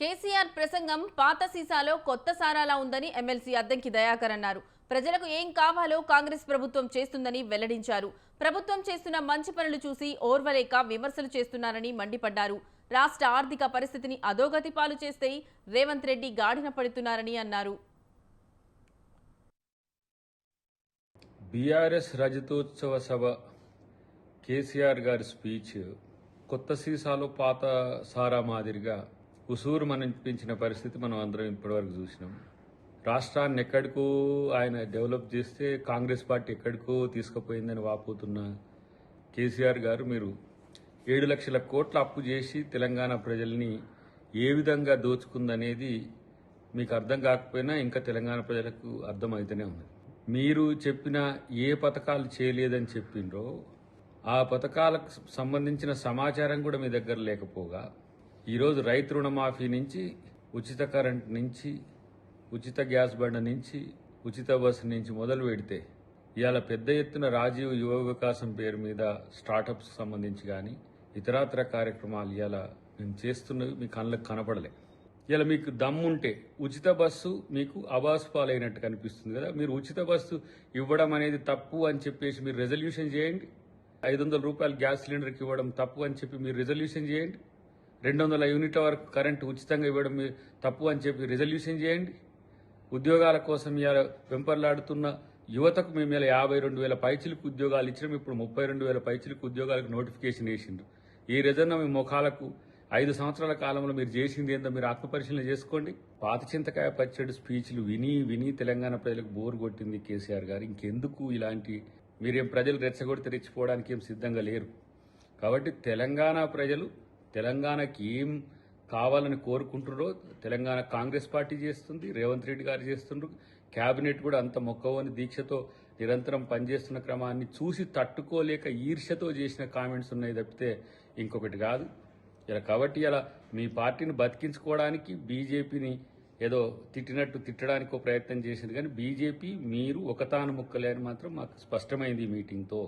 కేసీఆర్ ప్రసంగం పాత సీసాలో కొత్త సారాలా ఉందని ఎమ్మెల్సీ అద్దంకి దయాకర్ అన్నారు. ప్రజలకు ఏం కావాలో కాంగ్రెస్ ప్రభుత్వం చేస్తుందని వెల్లడించారు. ప్రభుత్వం చేస్తున్న మంచి పనులు చూసి ఓర్వలేక విమర్శలు చేస్తున్నారని మండిపడ్డారు. రాష్ట్ర ఆర్థిక పరిస్థితిని అధోగతి పాలు చేస్తే రేవంత్ రెడ్డి గాడిన పడుతున్నారని అన్నారు. బీఆర్ఎస్ రజతోత్సవ సభ కేసీఆర్ గారి స్పీచ్ కొత్త సీసాలో పాత సారా మాదిరిగా ఉసూరు మనిపించిన పరిస్థితి మనం అందరం ఇప్పటివరకు చూసినాం. రాష్ట్రాన్ని ఎక్కడికో ఆయన డెవలప్ చేస్తే కాంగ్రెస్ పార్టీ ఎక్కడికో తీసుకుపోయిందని వాపోతున్న కేసీఆర్ గారు మీరు ఏడు లక్షల కోట్ల అప్పు చేసి తెలంగాణ ప్రజల్ని ఏ విధంగా దోచుకుందనేది మీకు అర్థం కాకపోయినా ఇంకా తెలంగాణ ప్రజలకు అర్థమవుతూనే ఉంది. మీరు చెప్పిన ఏ పథకాలు చేయలేదని చెప్పిండ్రో ఆ పథకాలకు సంబంధించిన సమాచారం కూడా మీ దగ్గర లేకపోగా ఈరోజు రైతు రుణమాఫీ నుంచి ఉచిత కరెంట్ నుంచి ఉచిత గ్యాస్ బండ నుంచి ఉచిత బస్సు నుంచి మొదలు పెడితే ఇవాళ పెద్ద ఎత్తున రాజీవ్ యువ వికాసం పేరు మీద స్టార్టప్స్ సంబంధించి కానీ ఇతరాతర కార్యక్రమాలు ఇవాళ మేము చేస్తున్నవి మీ కళ్ళకు కనపడలే. ఇలా మీకు దమ్ముంటే ఉచిత బస్సు మీకు అబాస్ పాలైనట్టు కనిపిస్తుంది కదా మీరు ఉచిత బస్సు ఇవ్వడం అనేది తప్పు అని చెప్పేసి మీరు రెజల్యూషన్ చేయండి. ఐదు వందల రూపాయలు గ్యాస్ సిలిండర్కి ఇవ్వడం తప్పు అని చెప్పి మీరు రిజల్యూషన్ చేయండి. రెండు వందల యూనిట్ల వరకు కరెంటు ఉచితంగా ఇవ్వడం మీరు తప్పు అని చెప్పి రిజల్యూషన్ చేయండి. ఉద్యోగాల కోసం ఇలా వెంపర్లాడుతున్న యువతకు మేము ఇలా యాభై రెండు వేల పైచిలకు ఉద్యోగాలు ఇచ్చినాం. ఇప్పుడు ముప్పై రెండు వేల పైచిలకు ఉద్యోగాలకు నోటిఫికేషన్ వేసిండ్రు. ఈ రిజర్న మీ ముఖాలకు ఐదు సంవత్సరాల కాలంలో మీరు చేసింది ఏందో మీరు ఆత్మపరిశీలన చేసుకోండి. పాత చింతకాయ పచ్చడి స్పీచ్లు విని విని తెలంగాణ ప్రజలకు బోరు కొట్టింది కేసీఆర్ గారు. ఇంకెందుకు ఇలాంటి మీరేం ప్రజలు రెచ్చగొడితే రెచ్చిపోవడానికి ఏం సిద్ధంగా లేరు. కాబట్టి తెలంగాణ ప్రజలు తెలంగాణకి ఏం కావాలని కోరుకుంటున్నారో తెలంగాణ కాంగ్రెస్ పార్టీ చేస్తుంది రేవంత్ రెడ్డి గారు చేస్తుండ్రు. కేబినెట్ కూడా అంత మొక్కవని దీక్షతో నిరంతరం పనిచేస్తున్న క్రమాన్ని చూసి తట్టుకోలేక ఈర్ష్యతో చేసిన కామెంట్స్ ఉన్నాయి తప్పితే ఇంకొకటి కాదు. ఇలా కాబట్టి ఇలా మీ పార్టీని బతికించుకోవడానికి బీజేపీని ఏదో తిట్టినట్టు తిట్టడానికి ఒక ప్రయత్నం చేసింది. కానీ బీజేపీ మీరు ఒకతాను ముక్కలే అని మాత్రం మాకు స్పష్టమైంది ఈ మీటింగ్తో.